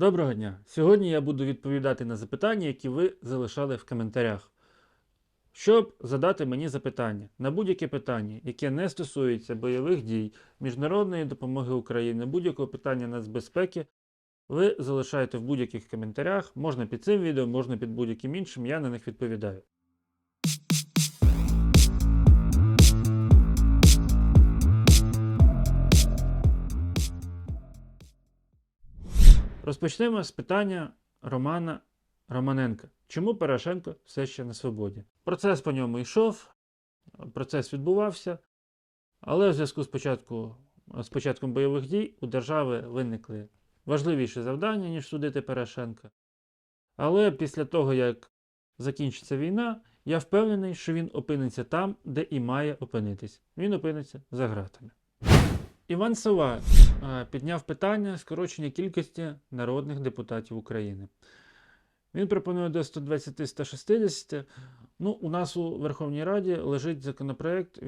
Доброго дня! Сьогодні я буду відповідати на запитання, які ви залишали в коментарях. Щоб задати мені запитання на будь-яке питання, яке не стосується бойових дій, міжнародної допомоги Україні, будь-якого питання нацбезпеки, ви залишаєте в будь-яких коментарях, можна під цим відео, можна під будь-яким іншим, я на них відповідаю. Розпочнемо з питання Романа Романенка. Чому Порошенко все ще на свободі? Процес по ньому йшов, процес відбувався, але в зв'язку з, початку, з початком бойових дій у держави виникли важливіші завдання, ніж судити Порошенка. Але після того, як закінчиться війна, я впевнений, що він опиниться там, де і має опинитись. Він опиниться за ґратами. Іван Сова е, підняв питання скорочення кількості народних депутатів України. Він пропонує до 120-160. Ну, у нас у Верховній Раді лежить законопроект,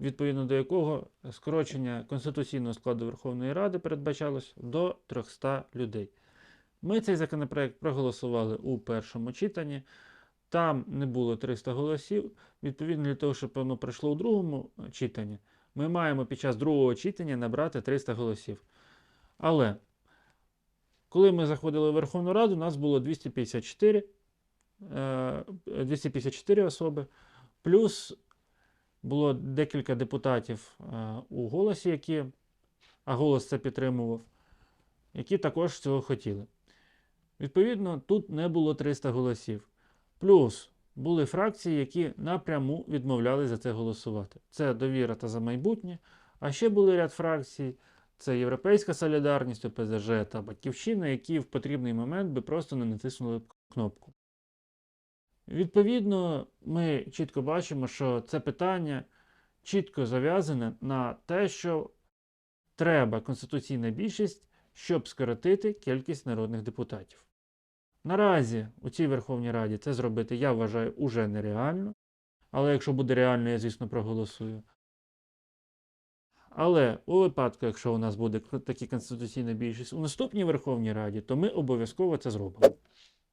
відповідно до якого скорочення конституційного складу Верховної Ради передбачалось до 300 людей. Ми цей законопроект проголосували у першому читанні. Там не було 300 голосів. Відповідно для того, щоб воно пройшло у другому читанні, ми маємо під час другого читання набрати 300 голосів. Але коли ми заходили в Верховну Раду, у нас було 254, е, 254 особи, плюс було декілька депутатів е, у голосі, які, а голос це підтримував, які також цього хотіли. Відповідно, тут не було 300 голосів. Плюс були фракції, які напряму відмовляли за це голосувати. Це довіра та за майбутнє. А ще були ряд фракцій: це Європейська Солідарність, ОПЗЖ та Батьківщина, які в потрібний момент би просто не натиснули кнопку. Відповідно, ми чітко бачимо, що це питання чітко зав'язане на те, що треба конституційна більшість, щоб скоротити кількість народних депутатів. Наразі у цій Верховній Раді це зробити, я вважаю, уже нереально. Але якщо буде реально, я, звісно, проголосую. Але у випадку, якщо у нас буде такі конституційна більшість у наступній Верховній Раді, то ми обов'язково це зробимо.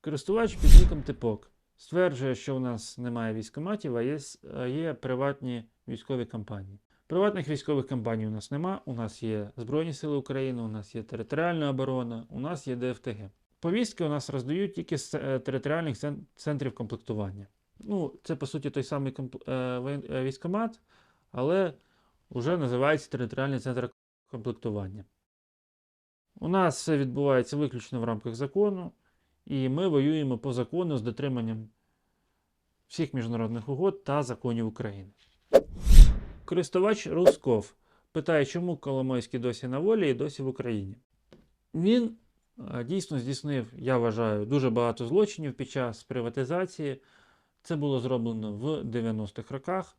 Користувач під ником Типок стверджує, що у нас немає військоматів, а є, є приватні військові компанії. Приватних військових компаній у нас нема. У нас є Збройні Сили України, у нас є територіальна оборона, у нас є ДФТГ. Повістки у нас роздають тільки з е, територіальних центрів комплектування. Ну, це по суті той самий е, е, військкомат, але вже називається територіальний центр комплектування. У нас все відбувається виключно в рамках закону, і ми воюємо по закону з дотриманням всіх міжнародних угод та законів України. Користувач Русков питає, чому Коломойський досі на волі і досі в Україні. Він дійсно здійснив, я вважаю, дуже багато злочинів під час приватизації. Це було зроблено в 90-х роках,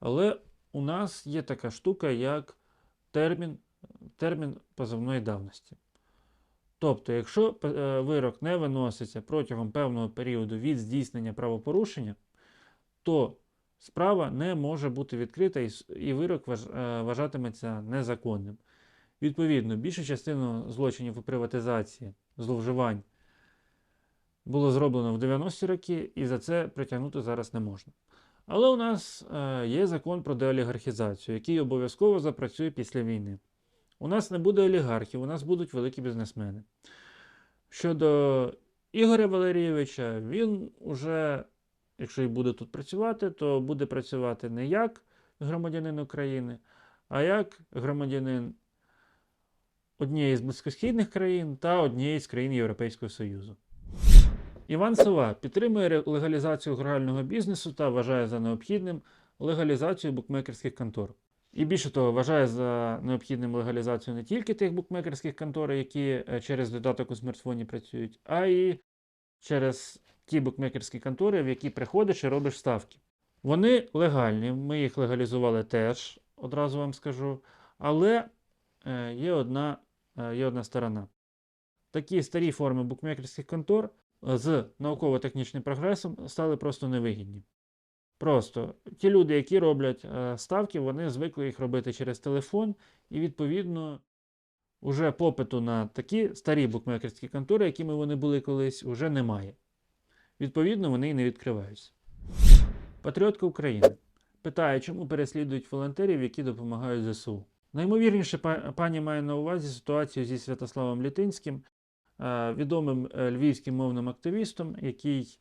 але у нас є така штука, як термін, термін позовної давності. Тобто, якщо е, вирок не виноситься протягом певного періоду від здійснення правопорушення, то справа не може бути відкрита і, вирок е, вважатиметься незаконним. Відповідно, більшу частину злочинів у приватизації, зловживань було зроблено в 90-ті роки, і за це притягнути зараз не можна. Але у нас е, є закон про деолігархізацію, який обов'язково запрацює після війни. У нас не буде олігархів, у нас будуть великі бізнесмени. Щодо Ігоря Валерійовича, він уже, якщо і буде тут працювати, то буде працювати не як громадянин України, а як громадянин однієї з близькосхідних країн та однієї з країн Європейського Союзу. Іван Сова підтримує легалізацію грального бізнесу та вважає за необхідним легалізацію букмекерських контор. І більше того, вважає за необхідним легалізацію не тільки тих букмекерських контор, які е, через додаток у смартфоні працюють, а й через ті букмекерські контори, в які приходиш і робиш ставки. Вони легальні, ми їх легалізували теж, одразу вам скажу. Але е, є одна, є одна сторона. Такі старі форми букмекерських контор з науково-технічним прогресом стали просто невигідні. Просто ті люди, які роблять е, ставки, вони звикли їх робити через телефон, і відповідно уже попиту на такі старі букмекерські контори, якими вони були колись, уже немає. Відповідно, вони і не відкриваються. Патріотка України питає, чому переслідують волонтерів, які допомагають ЗСУ. Наймовірніше, пані має на увазі ситуацію зі Святославом Літинським, е, відомим е, львівським мовним активістом, який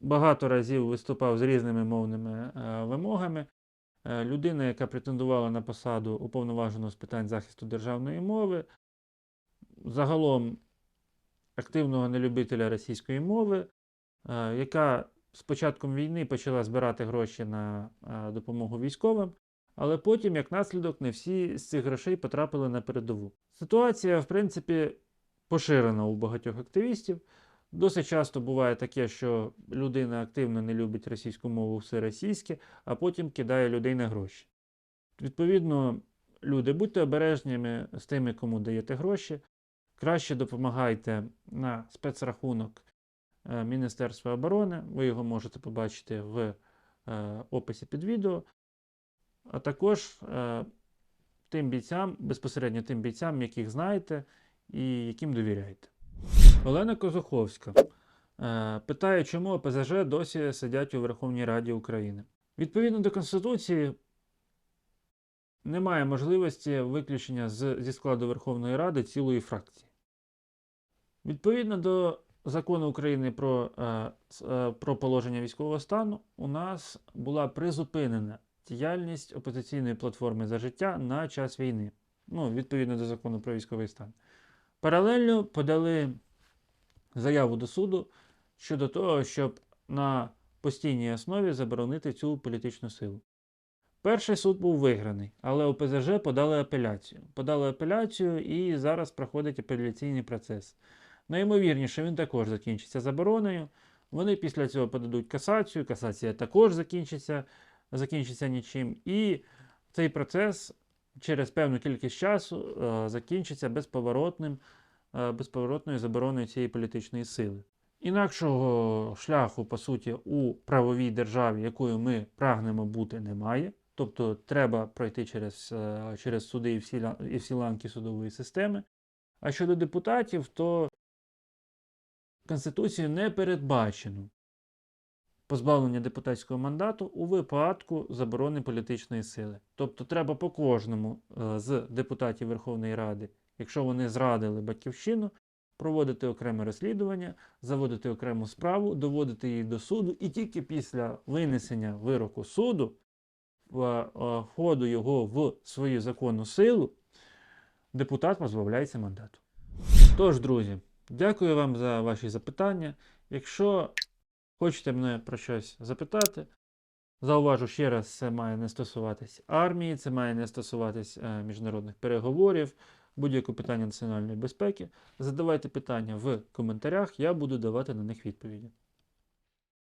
багато разів виступав з різними мовними е, вимогами. Людина, яка претендувала на посаду уповноваженого з питань захисту державної мови, загалом активного нелюбителя російської мови, яка з початком війни почала збирати гроші на допомогу військовим, але потім, як наслідок, не всі з цих грошей потрапили на передову. Ситуація, в принципі, поширена у багатьох активістів. Досить часто буває таке, що людина активно не любить російську мову, все російське, а потім кидає людей на гроші. Відповідно, люди, будьте обережними з тими, кому даєте гроші. Краще допомагайте на спецрахунок е, Міністерства оборони. Ви його можете побачити в е, описі під відео. А також е, тим бійцям, безпосередньо тим бійцям, яких знаєте і яким довіряєте. Олена Козуховська е, питає, чому ОПЗЖ досі сидять у Верховній Раді України. Відповідно до Конституції, немає можливості виключення з, зі складу Верховної Ради цілої фракції. Відповідно до закону України про, е, про положення військового стану, у нас була призупинена діяльність опозиційної платформи за життя на час війни. Ну, відповідно до закону про військовий стан. Паралельно подали заяву до суду щодо того, щоб на постійній основі заборонити цю політичну силу. Перший суд був виграний, але ОПЗЖ подали апеляцію. Подали апеляцію і зараз проходить апеляційний процес. Найімовірніше, він також закінчиться забороною. Вони після цього подадуть касацію, касація також закінчиться, закінчиться нічим. І цей процес через певну кількість часу е, закінчиться безповоротним, е, безповоротною забороною цієї політичної сили. Інакшого шляху, по суті, у правовій державі, якою ми прагнемо бути, немає. Тобто треба пройти через, е, через суди і всі, і всі ланки судової системи. А щодо депутатів, то Конституцією не передбачено позбавлення депутатського мандату у випадку заборони політичної сили. Тобто треба по кожному е, з депутатів Верховної Ради, якщо вони зрадили батьківщину, проводити окреме розслідування, заводити окрему справу, доводити її до суду, і тільки після винесення вироку суду, е, входу його в свою законну силу, депутат позбавляється мандату. Тож, друзі, дякую вам за ваші запитання. Якщо хочете мене про щось запитати, зауважу ще раз, це має не стосуватись армії, це має не стосуватись е, міжнародних переговорів, будь-яке питання національної безпеки. Задавайте питання в коментарях, я буду давати на них відповіді.